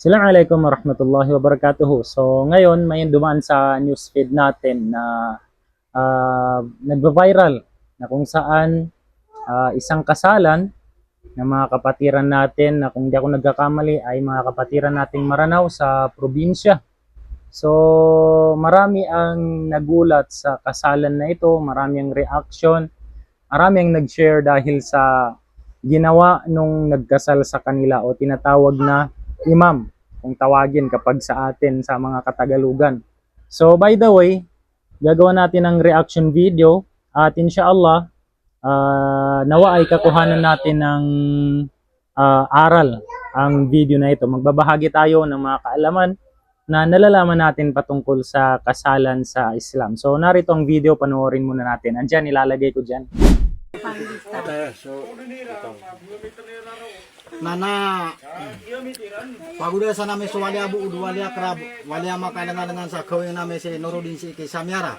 Assalamualaikum warahmatullahi wabarakatuh. So ngayon may dumaan sa newsfeed natin na ah, nagba-viral na kung saan ah, isang kasalan ng mga kapatiran natin na kung di ako nagkakamali ay mga kapatiran nating Maranao sa probinsya. So marami ang nagulat sa kasalan na ito, marami ang reaction, marami ang nag-share dahil sa ginawa nung nagkasal sa kanila o tinatawag na imam kung tawagin kapag sa atin sa mga Katagalugan. So by the way, gagawa natin ng reaction video at inshallah ah, nawa ay kakuhanan natin ng ah, aral ang video na ito. Magbabahagi tayo ng mga kaalaman na nalalaman natin patungkol sa kasalan sa Islam. So narito ang video, panoorin muna natin. Andyan, ilalagay ko dyan. Nana, paguda sana namin wali abu udu wali akrab, wali ama dengan sakau kawin nama si Nurudin si Iki Sabab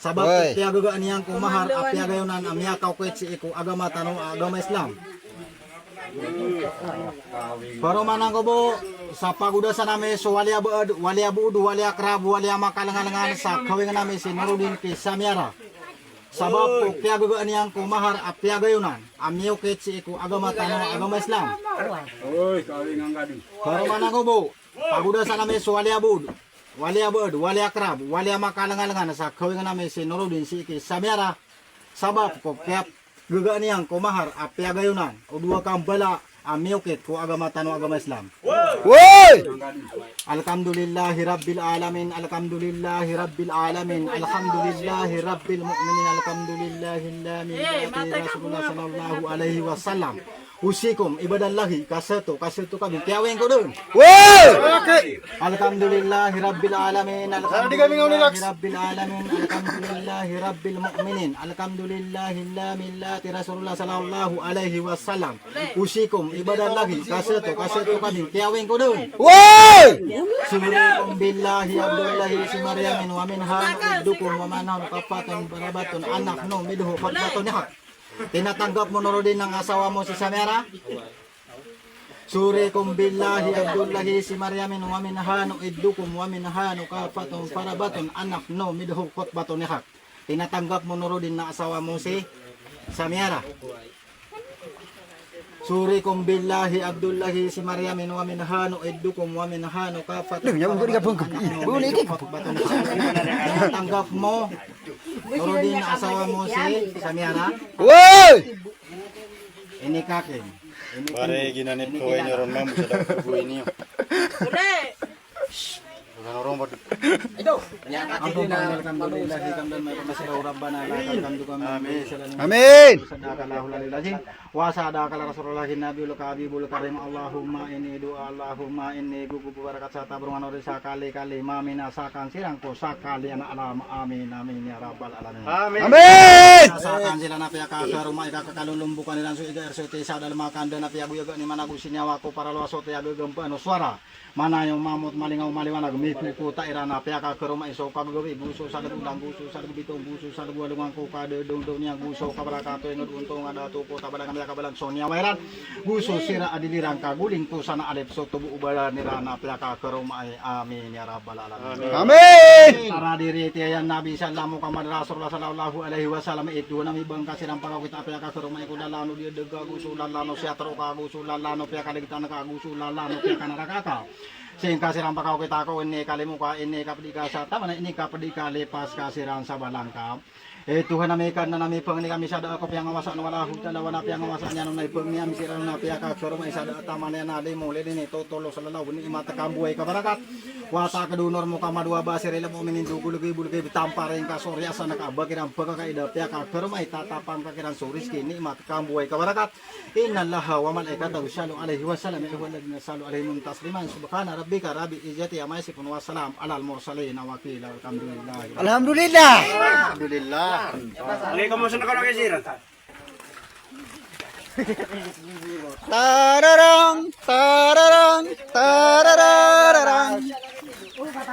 Sabab tiago ini yang kumahar api agayunan amia kau amya si Iku agama tanu agama Islam. Baru mana kau bu? sa guda sana namin wali abu wali abu udu wali akrab, wali ama dengan sakau kawin nama si Nurudin Ki Samyara. Sabab kung piyagagaan niyang kumahar at piyagayunan, ang miyo kitsi ko agama tanong agama Islam. Uy, kawin ang gadi. Karuman ako bu paguda sa namin sa wali abud, wali abud, wali akrab, wali makalangalangan sa kawin namin si Nurudin si iki Samira. Sabab kung piyagagaan niyang kumahar at piyagayunan, o dua kang bala ang miyo kit ko agama tanong agama Islam. Uy! Woi! Alhamdulillahi Rabbil Alamin Alhamdulillahi Rabbil Alamin Alhamdulillahi Rabbil Mu'minin Alhamdulillahi Alhamdulillahi Rasulullah Sallallahu Alaihi Wasallam Usikum ibadallahi kasato kasato kami. Tiawin ko dun. Woi! Alhamdulillahi Rabbil Alamin Alhamdulillahi Rabbil Alamin Alhamdulillahi Rabbil Mu'minin Alhamdulillahi Alhamdulillahi Rasulullah Sallallahu Alaihi Wasallam. Usikum ibadallahi kasato kasato kami. Tiawin ko dun. Woi! Sumurikum billahi abdullahi si Maryamin wa min hanu iddukum wa manahun kapatun barabatun anak no midhu fatbatun hak. Tinatanggap mo Nuruddin ng asawa mo si Samira? Surikum billahi abdullahi si Maryamin wa min hanu iddukum wa min hanu kapatun barabatun anak no midhu fatbatun hak. Tinatanggap mo Nuruddin ng asawa mo si Samira? Surikum billahi abdullahi si Maryamin wa min hanu iddukum wa min hanu kafat. Tanggap mo. Turo din na asawa mo si Samyara. Woi! Ini kakin. Pare ginanip ko ay nyoron ma'am sa dapat niyo. Bukan orang pada Ampun alhamdulillah kamdan may pamasaw rabbana la kamdu kami. Amin. Amin! Sadakallahu lalilazim wa sadakal rasulullah nabi ul kabibul karim Allahumma inni doa Allahumma inni gugu barakat sa tabrungan ori sa kali kali mamina sakan sirang ko sakali anak alam amin amin ya rabbal alamin. Amin. Amin! Sasakan sila na piya ka rumah ika kakalulumbukan nilang so iga RCT sa dalam makanda na piya buyaga ni managu sinyawa ko para luwaso tiya gagampa no swara. Mana yung mamot malingaw maliwanag may puputa ira na piya ka rumah iso kagawi buso sa lagulang buso sa lagubitong buso sa lagwalungan ko kada dong dong niya buso kabarakato yung untong ada tupo tabalang kami kabalang sonya wairan buso sira adilirang kaguling ko sana alip so tubo ubala nira na piya ka rumah ay amin ya rabbal alamin. Amin! Para diri tiyan Nabi sallallahu kamad Rasulullah sallallahu alaihi wasallam itu nami bang kasirang pagawit apya ka karo mai kuda lano dia dega gusulan lano siya tro ka gusulan lano pya kaligtan ka gusulan lano pya kanarakaka sing kasirang pagawit ako ini kalimuka ini kapdika sa tama na ini kapdika lepas kasirang sa balangka Eh Tuhan na may kan na nami pang ni kami sada ako piyang awasa no wala huta na wala piyang awasa niya nung naipang ni ami sira na piya ka karo may sada tama na na mo le din ito tolo sa lalaw ni imata kambuhay ka barakat wata ka dunor mo ka madua ba sira mo minin dugulugay bulugay tamparin ka sorya sa nakabagin ang pagkakaida piya ka karo may tatapang ka kirang suris kini imata kambuhay ka barakat inna allaha wa malaikatahu sallu alaihi wa sallam wa alladhina sallu alaihi mun tasliman subhana rabbika rabbi izzati amma yasifun wa salam alal mursalin wa qila alhamdulillah Alhamdulillah! alhamdulillah Tararang! Tararang!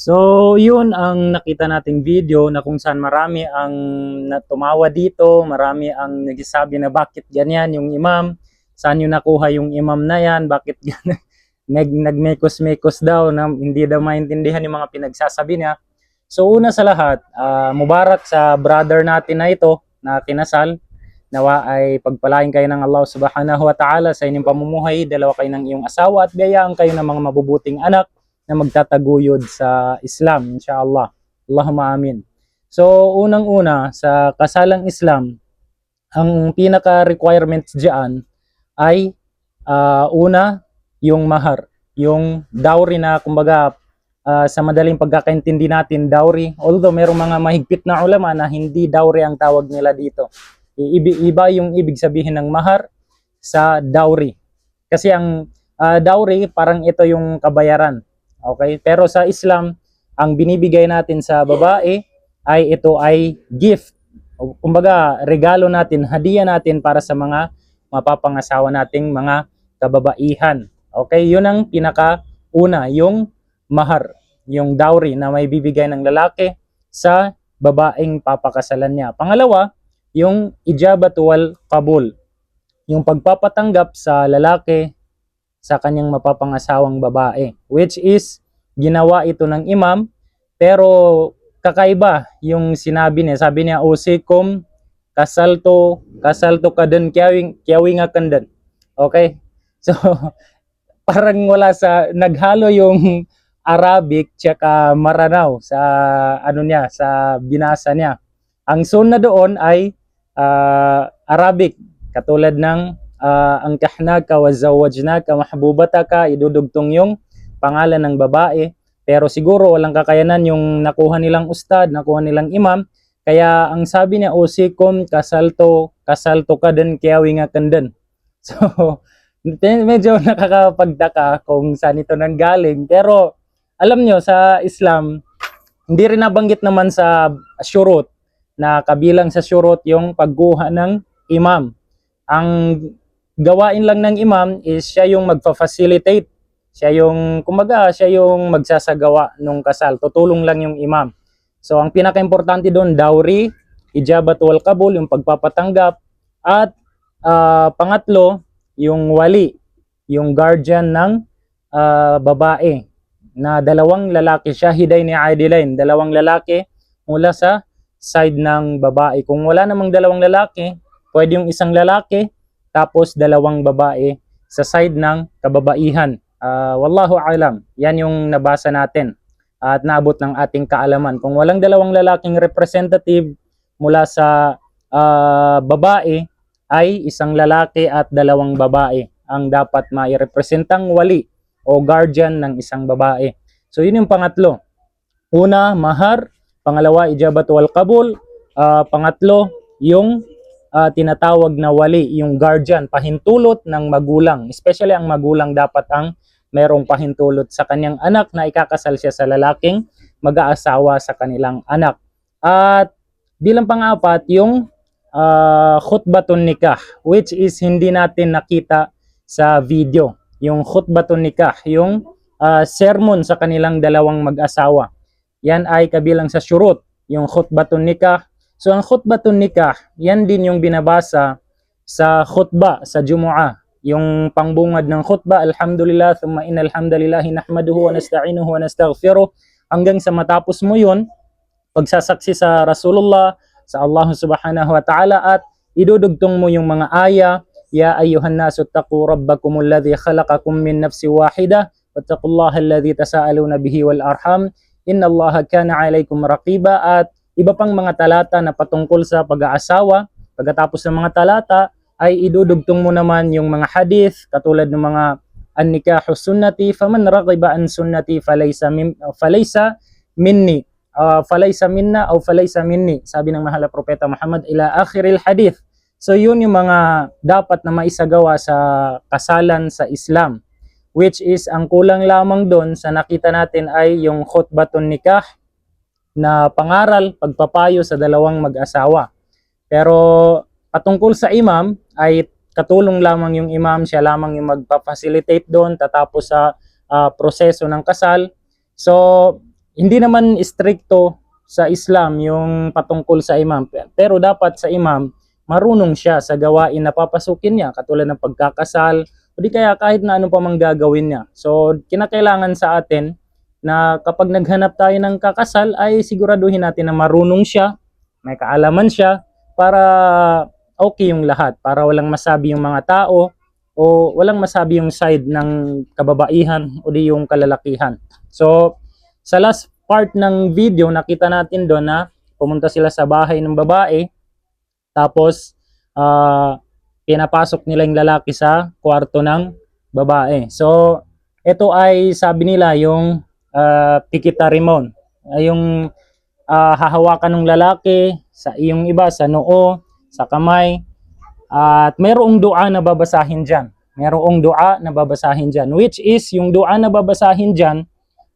So, yun ang nakita nating video na kung saan marami ang natumawa dito, marami ang nagsasabi na bakit ganyan yung imam, saan yun nakuha yung imam na yan, bakit ganyan, nag, nagmekos-mekos daw na hindi daw maintindihan yung mga pinagsasabi niya. So, una sa lahat, ah, mubarak sa brother natin na ito na kinasal, nawa ay pagpalain kayo ng Allah subhanahu wa ta'ala sa inyong pamumuhay, dalawa kayo ng iyong asawa at biyayaan kayo ng mga mabubuting anak na magtataguyod sa Islam, inshallah. Allahumma amin. So, unang-una, sa kasalang Islam, ang pinaka-requirements diyan ay ah, una, yung mahar, yung dowry na kumbaga ah, sa madaling pagkakaintindi natin, dowry. Although merong mga mahigpit na ulama na hindi dowry ang tawag nila dito. Iba yung ibig sabihin ng mahar sa dowry. Kasi ang ah, dowry, parang ito yung kabayaran. Okay? Pero sa Islam, ang binibigay natin sa babae ay ito ay gift. O, Kumbaga, regalo natin, hadiah natin para sa mga mapapangasawa nating mga kababaihan. Okay? Yun ang pinaka una, yung mahar, yung dowry na may bibigay ng lalaki sa babaeng papakasalan niya. Pangalawa, yung ijabatu wal qabul. Yung pagpapatanggap sa lalaki sa kanyang mapapangasawang babae which is ginawa ito ng imam pero kakaiba yung sinabi niya. Sabi niya usikum kasalto kasalto kaden kyawing kyawing kandan okay? So parang wala sa naghalo yung Arabic tsaka Maranaw sa ano niya sa binasa niya. Ang sunna doon ay ah, Arabic katulad ng uh, ang kahnaka wa zawajnaka mahbubataka idudugtong yung pangalan ng babae. Pero siguro walang kakayanan yung nakuha nilang ustad nakuha nilang imam. Kaya ang sabi niya usikum kasalto kasalto ka din kiyawi nga kandan so medyo nakakapagtaka kung saan ito nanggaling. Pero alam nyo sa Islam hindi rin nabanggit naman sa shurut na kabilang sa shurut yung pagkuha ng imam. Ang gawain lang ng imam is siya yung magfa-facilitate. Siya yung, kumaga, siya yung magsasagawa nung kasal. Tutulong lang yung imam. So, ang pinaka-importante doon, dowry, ijabat wal kabul, yung pagpapatanggap, at ah, pangatlo, yung wali, yung guardian ng ah, babae, na dalawang lalaki, shahiday ni Adilain, dalawang lalaki mula sa side ng babae. Kung wala namang dalawang lalaki, pwede yung isang lalaki, tapos dalawang babae sa side ng kababaihan. Ah, wallahu alam. Yan yung nabasa natin at naabot ng ating kaalaman. Kung walang dalawang lalaking representative mula sa ah, babae, ay isang lalaki at dalawang babae ang dapat mairepresentang wali o guardian ng isang babae. So yun yung pangatlo. Una, mahar. Pangalawa, ijabat wal kabul. Ah, pangatlo, yung ah, tinatawag na wali, yung guardian, pahintulot ng magulang. Especially ang magulang dapat ang merong pahintulot sa kanyang anak na ikakasal siya sa lalaking mag-aasawa sa kanilang anak. At bilang pang-apat, yung uh, khutbatun nikah, which is hindi natin nakita sa video. Yung khutbatun nikah, yung ah, sermon sa kanilang dalawang mag-asawa. Yan ay kabilang sa syurut, yung khutbatun nikah. So ang khutbatun nikah, yan din yung binabasa sa khutba sa Jumu'ah. Yung pangbungad ng khutba, alhamdulillah, thumma innal hamdalillah, nahmaduhu wa nasta'inuhu wa nastaghfiruh. Hanggang sa matapos mo yun, pagsasaksi sa Rasulullah, sa Allah subhanahu wa ta'ala at idudugtong mo yung mga aya, Ya ayyuhan nasu taqu rabbakumul ladzi khalaqakum min nafsi wahida wattaqullaha alladzi tasaaluna bihi wal arham innallaha kana alaykum raqiba at iba pang mga talata na patungkol sa pag-aasawa. Pagkatapos ng mga talata ay idudugtong mo naman yung mga hadith katulad ng mga an-nikahu sunnati faman raghiba an sunnati falaysa min, falaysa minni uh, falaysa minna o falaysa minni sabi ng mahal na propeta Muhammad ila akhiril hadith so yun yung mga dapat na maisagawa sa kasalan sa Islam which is ang kulang lamang doon sa nakita natin ay yung khutbatun nikah na pangaral pagpapayo sa dalawang mag-asawa pero patungkol sa imam ay katulong lamang yung imam siya lamang yung magpa-facilitate doon tatapos sa ah, proseso ng kasal so hindi naman stricto sa Islam yung patungkol sa imam. Pero dapat sa imam, marunong siya sa gawain na papasukin niya, katulad ng pagkakasal, o di kaya kahit na ano pa mang gagawin niya. So, kinakailangan sa atin na kapag naghanap tayo ng kakasal, ay siguraduhin natin na marunong siya, may kaalaman siya, para okay yung lahat, para walang masabi yung mga tao, o walang masabi yung side ng kababaihan o di yung kalalakihan. So, sa last part ng video, nakita natin doon na pumunta sila sa bahay ng babae. Tapos, ah, pinapasok nila yung lalaki sa kwarto ng babae. So, ito ay sabi nila yung uh, pikitarimon. Ay yung ah, hahawakan ng lalaki sa iyong iba, sa noo, sa kamay. At mayroong dua na babasahin dyan. Mayroong dua na babasahin dyan. Which is, yung dua na babasahin dyan,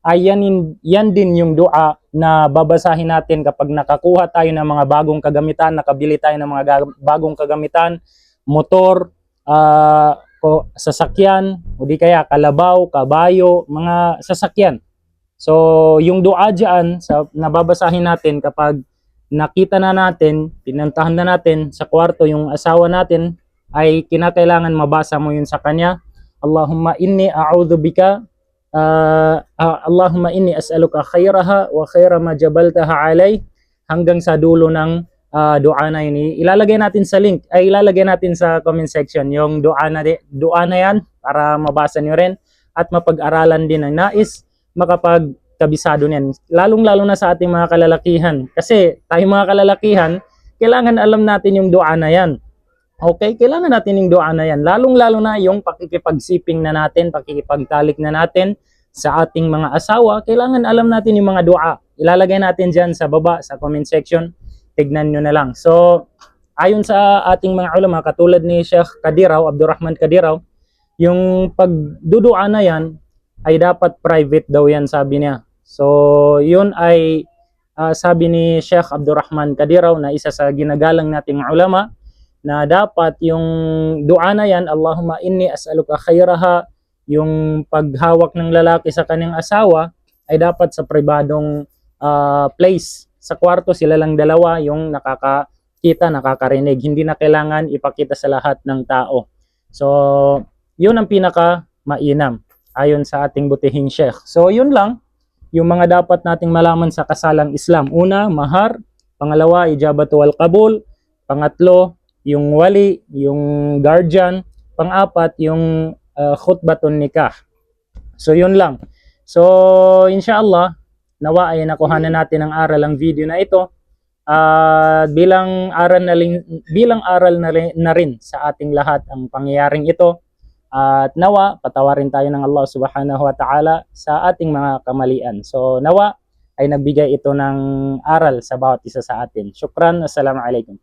ay yan, yan din yung dua na babasahin natin kapag nakakuha tayo ng mga bagong kagamitan, nakabili tayo ng mga ga- bagong kagamitan, motor, ah, ko, sasakyan, o di kaya kalabaw, kabayo, mga sasakyan. So, yung dua dyan sa, nababasahin natin kapag nakita na natin, pinantahan na natin sa kwarto yung asawa natin, ay kinakailangan mabasa mo yun sa kanya. Allahumma inni a'udhu bika Ah, ah, Allahumma inni as'aluka khairaha wa khaira ma jabaltaha alay hanggang sa dulo ng ah, dua na yun. Ilalagay natin sa link, ay ilalagay natin sa comment section yung dua na, dua na yan para mabasa nyo rin at mapag-aralan din ng nais makapagkabisado niyan. Lalong-lalo na sa ating mga kalalakihan. Kasi tayong mga kalalakihan, kailangan alam natin yung dua na yan. Okay, kailangan natin yung dua na yan. Lalong-lalo na yung pakikipagsiping na natin, pakikipagtalik na natin sa ating mga asawa. Kailangan alam natin yung mga dua. Ilalagay natin dyan sa baba, sa comment section. Tignan nyo na lang. So, ayon sa ating mga ulama, katulad ni Sheikh Kadiraw, Abdurrahman Kadiraw, yung pagdudua na yan, ay dapat private daw yan, sabi niya. So, yun ay ah, sabi ni Sheikh Abdurrahman Kadiraw na isa sa ginagalang nating ulama, na dapat yung dua na yan, Allahumma inni as'aluka khairaha, yung paghawak ng lalaki sa kanyang asawa ay dapat sa pribadong ah, place. Sa kwarto sila lang dalawa yung nakakakita, nakakarinig. Hindi na kailangan ipakita sa lahat ng tao. So, yun ang pinaka mainam ayon sa ating butihing sheikh. So, yun lang yung mga dapat nating malaman sa kasalang Islam. Una, mahar. Pangalawa, ijabatu wal qabul. Pangatlo, yung wali, yung guardian. Pang-apat, yung uh, khutbatun nikah. So, yun lang. So, inshallah, nawa ay nakuha na natin ang aral ang video na ito. At bilang aral na rin, bilang aral na rin, na rin sa ating lahat ang pangyayaring ito. At nawa, patawarin tayo ng Allah subhanahu wa ta'ala sa ating mga kamalian. So, nawa ay nagbigay ito ng aral sa bawat isa sa atin. Shukran. Assalamualaikum.